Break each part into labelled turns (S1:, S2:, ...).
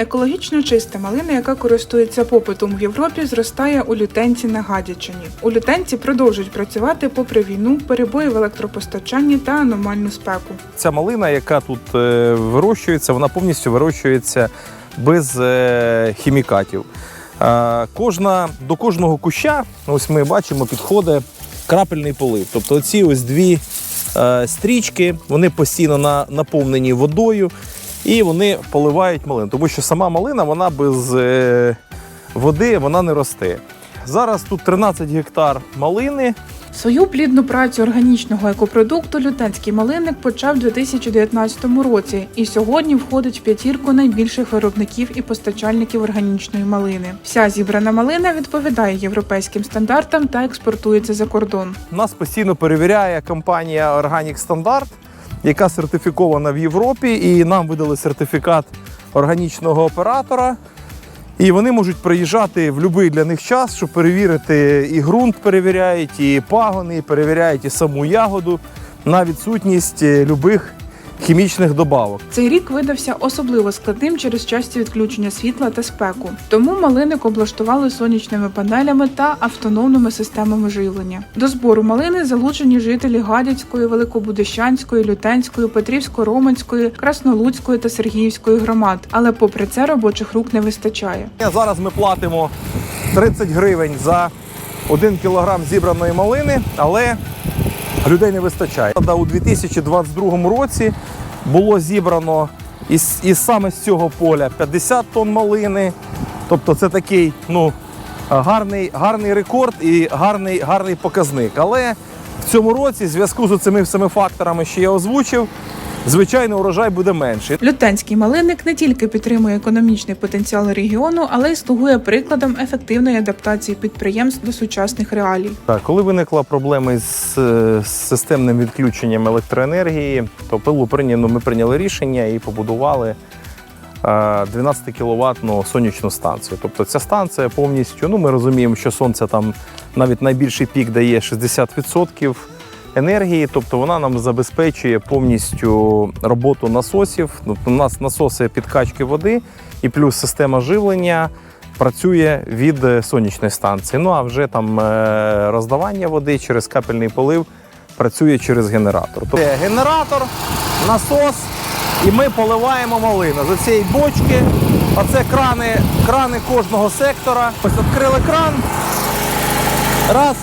S1: Екологічно чиста малина, яка користується попитом в Європі, зростає у лютенці на Гадячині. У лютенці продовжують працювати попри війну, перебої в електропостачанні та аномальну спеку.
S2: Ця малина, яка тут е, вирощується, вона повністю вирощується без е, хімікатів. Е, Кожна, до кожного куща, ось ми бачимо, підходить крапельний полив. Тобто оці ось дві стрічки, вони постійно на, наповнені водою і вони поливають малину. Тому що сама малина вона без е, води вона не росте. Зараз тут 13 гектар малини.
S1: Свою плідну працю органічного екопродукту лютенський малинник почав у 2019 році і сьогодні входить в п'ятірку найбільших виробників і постачальників органічної малини. Вся зібрана малина відповідає європейським стандартам та експортується за кордон.
S2: Нас постійно перевіряє компанія Organic Standard, яка сертифікована в Європі, і нам видали сертифікат органічного оператора. І вони можуть приїжджати в будь-який для них час, щоб перевірити і ґрунт перевіряють, і пагони, і перевіряють і саму ягоду на відсутність е, любих хімічних добавок.
S1: Цей рік видався особливо складним через часті відключення світла та спеку. Тому малиник облаштували сонячними панелями та автономними системами живлення. До збору малини залучені жителі Гадяцької, Великобудищанської, Лютенської, Петрівсько-Романської, Краснолуцької та Сергіївської громад. Але попри це робочих рук не вистачає.
S2: Зараз ми платимо 30 гривень за 1 кілограм зібраної малини, але людей не вистачає. У 2022 році було зібрано із, із саме з цього поля 50 тонн малини. Тобто це такий ну, гарний, гарний рекорд і гарний, гарний показник. Але в цьому році, в зв'язку з цими всіми факторами, що я озвучив, звичайно, урожай буде менший.
S1: Лютенський малинник не тільки підтримує економічний потенціал регіону, але й слугує прикладом ефективної адаптації підприємств до сучасних реалій.
S2: Так, коли виникла проблема з, е, з системним відключенням електроенергії, то пилу прийняно, ми прийняли рішення і побудували е, 12 кіловатну сонячну станцію. Тобто ця станція повністю, ну ми розуміємо, що сонце там навіть найбільший пік дає 60% енергії, тобто вона нам забезпечує повністю роботу насосів. Тобто у нас насоси підкачки води і плюс система живлення працює від е, сонячної станції. Ну а вже там е, роздавання води через капельний полив працює через генератор. Тобто генератор, насос, і ми поливаємо малину з цієї бочки. Оце крани, крани кожного сектора. Ось відкрили кран. Раз.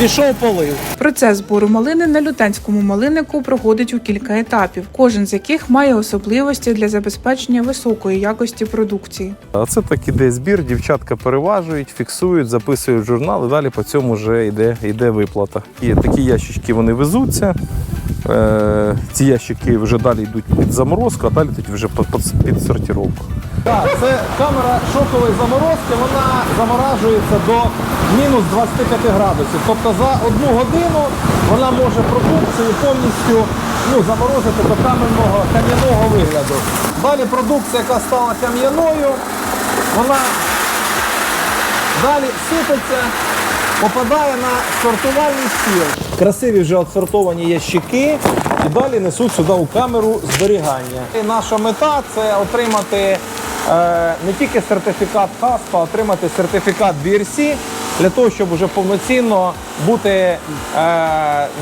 S2: Пішов полив.
S1: Процес збору малини на лютенському малиннику проходить у кілька етапів, кожен з яких має особливості для забезпечення високої якості продукції.
S2: А це так іде збір, дівчатка переважують, фіксують, записують в журнал, і далі по цьому вже йде, йде виплата. І такі ящички вони везуться. Е, ці ящики вже далі йдуть під заморозку, а далі йдуть вже під, під, під сортировку. Так, це камера шокової заморозки, вона заморажується до мінус 25 градусів. Тобто за одну годину вона може продукцію повністю ну, заморозити до кам'яного кам'яного вигляду. Далі продукція, яка стала кам'яною, вона далі сипеться, попадає на сортувальний стіл. Красиві вже отсортовані ящики і далі несуть сюди у камеру зберігання. І наша мета це отримати не тільки сертифікат ХАСПА, а отримати сертифікат BRC для того, щоб вже повноцінно бути е,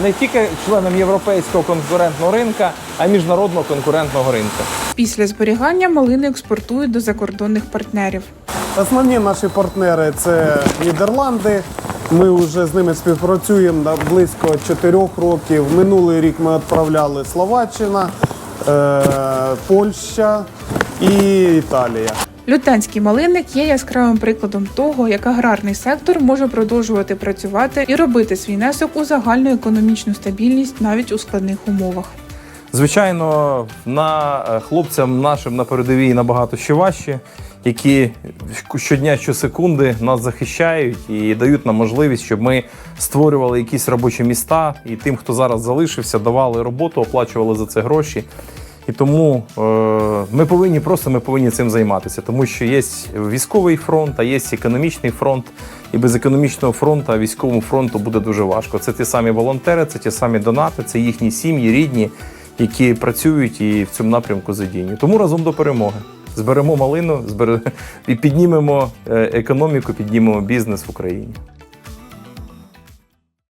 S2: не тільки членом європейського конкурентного ринка, а й міжнародного конкурентного ринку.
S1: Після зберігання малини експортують до закордонних партнерів.
S3: Основні наші партнери це Нідерланди. Ми вже з ними співпрацюємо на близько 4 років. Минулий рік ми відправляли Словаччина, е, Польща і Італія.
S1: Лютенський малинник є яскравим прикладом того, як аграрний сектор може продовжувати працювати і робити свій внесок у загальну економічну стабільність навіть у складних умовах.
S2: Звичайно, на е, хлопцям нашим на передовій набагато ще важче, які щодня, щосекунди нас захищають і дають нам можливість, щоб ми створювали якісь робочі міста, і тим, хто зараз залишився, давали роботу, оплачували за це гроші. І тому е, ми повинні просто ми повинні цим займатися, тому що є військовий фронт, а є економічний фронт. І без економічного фронту, військовому фронту буде дуже важко. Це ті самі волонтери, це ті самі донати, це їхні сім'ї, рідні, які працюють і в цьому напрямку задіяні. Тому разом до перемоги. Зберемо малину, збере... і піднімемо е, економіку, піднімемо бізнес в Україні.